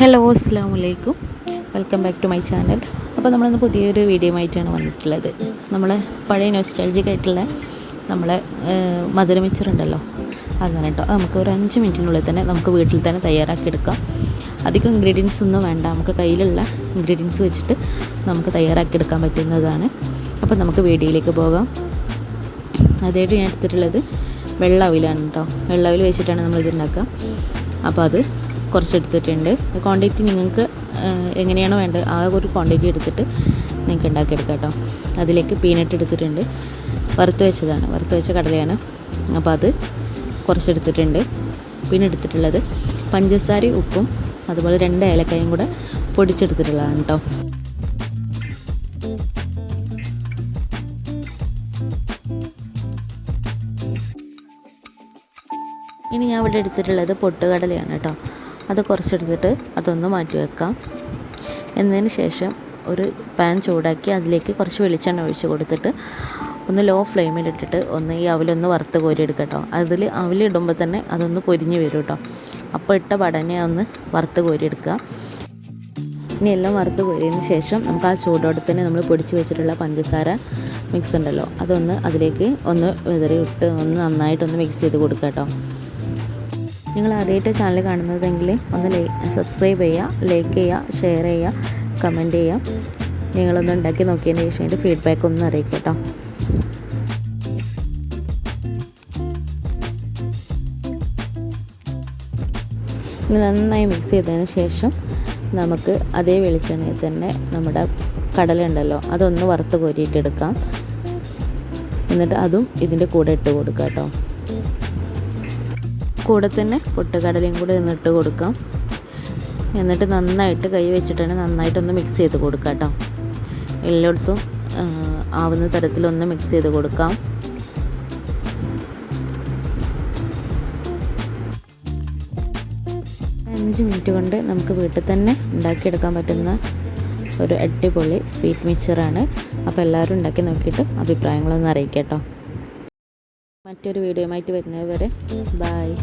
Hello അസ്സാം വലൈക്കും welcome back to my channel അപ്പോൾ നമ്മളിന്ന് പുതിയൊരു വീഡിയോ ആയിട്ടാണ് വന്നിട്ടുള്ളത്. നമ്മൾ പഴയ നോസ്റ്റാൾജിക് ആയിട്ടുള്ള നമ്മളെ മധുര മിച്ചറുണ്ടല്ലോ അങ്ങനെ കേട്ടോ നമുക്ക് ഒരു അഞ്ച് മിനിറ്റിനുള്ളിൽ തന്നെ നമുക്ക് വീട്ടിൽ തന്നെ തയ്യാറാക്കി എടുക്കാം അധികം ഇൻഗ്രീഡിയൻസ് ഒന്നും വേണ്ട. നമുക്ക് കയ്യിലുള്ള ഇൻഗ്രീഡിയൻസ് വെച്ചിട്ട് നമുക്ക് തയ്യാറാക്കി എടുക്കാൻ പറ്റുന്നതാണ്. അപ്പോൾ നമുക്ക് വീഡിയോയിലേക്ക് പോകാം. അതായിട്ട് ഞാൻ എടുത്തിട്ടുള്ളത് വെള്ള അവിലാണ് കേട്ടോ വെള്ള അവിൽ വെച്ചിട്ടാണ് നമ്മൾ ഇത് ഉണ്ടാക്കുക. അപ്പോൾ അത് കുറച്ച് എടുത്തിട്ടുണ്ട് ക്വാണ്ടിറ്റി നിങ്ങൾക്ക് എങ്ങനെയാണോ വേണ്ടത് ആ ഒരു ക്വാണ്ടിറ്റി എടുത്തിട്ട് നിങ്ങൾക്ക് ഉണ്ടാക്കിയെടുക്കാം കേട്ടോ. അതിലേക്ക് പീനട്ട് എടുത്തിട്ടുണ്ട്. വറുത്ത് വെച്ചതാണ്. വറുത്ത് വെച്ച കടലയാണ്. അപ്പോൾ അത് കുറച്ചെടുത്തിട്ടുണ്ട്. പിന്നെ എടുത്തിട്ടുള്ളത് പഞ്ചസാരയും ഉപ്പും അതുപോലെ രണ്ട് ഏലക്കായും കൂടെ പൊടിച്ചെടുത്തിട്ടുള്ളതാണ് കേട്ടോ. ഇനി ഞാൻ ഇവിടെ എടുത്തിട്ടുള്ളത് പൊട്ടുകടലയാണ് കേട്ടോ. അത് കുറച്ചെടുത്തിട്ട് അതൊന്ന് മാറ്റി വെക്കാം. എന്നതിന് ശേഷം ഒരു പാൻ ചൂടാക്കി അതിലേക്ക് കുറച്ച് വെളിച്ചെണ്ണ ഒഴിച്ച് കൊടുത്തിട്ട് ഒന്ന് ലോ ഫ്ലെയിമിലിട്ടിട്ട് ഒന്ന് ഈ അവലൊന്ന് വറുത്ത് കോരിയെടുക്കുക കേട്ടോ അതിൽ അവലിടുമ്പോൾ തന്നെ അതൊന്ന് പൊരിഞ്ഞ് വരും കേട്ടോ അപ്പോൾ ഇട്ട പടനെ ഒന്ന് വറുത്ത് കോരിയെടുക്കുക. ഇനി എല്ലാം വറുത്ത് കോരിയതിന് ശേഷം നമുക്ക് ആ ചൂടോടെ തന്നെ നമ്മൾ പൊടിച്ച് വെച്ചിട്ടുള്ള പഞ്ചസാര മിക്സ് ഉണ്ടല്ലോ അതൊന്ന് അതിലേക്ക് ഒന്ന് വിതറി ഇട്ട് ഒന്ന് നന്നായിട്ടൊന്ന് മിക്സ് ചെയ്ത് കൊടുക്കുക കേട്ടോ നിങ്ങൾ ആദ്യമായിട്ട് ചാനൽ കാണുന്നതെങ്കിൽ ഒന്ന് സബ്സ്ക്രൈബ് ചെയ്യുക ലൈക്ക് ചെയ്യുക ഷെയർ ചെയ്യുക കമന്റ് ചെയ്യുക. നിങ്ങളൊന്ന് ഉണ്ടാക്കി നോക്കിയതിന് ശേഷം അതിന്റെ ഫീഡ്ബാക്ക് ഒന്ന് അറിയിക്കുക കേട്ടോ. നന്നായി മിക്സ് ചെയ്തതിന് ശേഷം നമുക്ക് അതേ വെളിച്ചെണ്ണയിൽ തന്നെ നമ്മുടെ കടലുണ്ടല്ലോ അതൊന്ന് വറുത്ത് കോരിയിട്ടെടുക്കാം എന്നിട്ട് അതും ഇതിന്റെ കൂടെ ഇട്ട് കൊടുക്കാം കേട്ടോ. കൂടെ തന്നെ പൊട്ടുകടലയും കൂടെ ഒന്ന് കൊടുക്കാം. എന്നിട്ട് നന്നായിട്ട് കൈ വെച്ചിട്ട് തന്നെ നന്നായിട്ടൊന്ന് മിക്സ് ചെയ്ത് കൊടുക്കാം കേട്ടോ എല്ലായിടത്തും ആവുന്ന തരത്തിലൊന്ന് മിക്സ് ചെയ്ത് കൊടുക്കാം. അഞ്ച് മിനിറ്റ് കൊണ്ട് നമുക്ക് വീട്ടിൽ തന്നെ ഉണ്ടാക്കിയെടുക്കാൻ പറ്റുന്ന ഒരു അടിപൊളി സ്വീറ്റ് മിക്സറാണ് അപ്പോൾ എല്ലാവരും ഉണ്ടാക്കി നോക്കിയിട്ട് അഭിപ്രായങ്ങളൊന്ന് അറിയിക്കാം കേട്ടോ മറ്റൊരു വീഡിയോയുമായിട്ട് വരുന്നവരെ ബായ്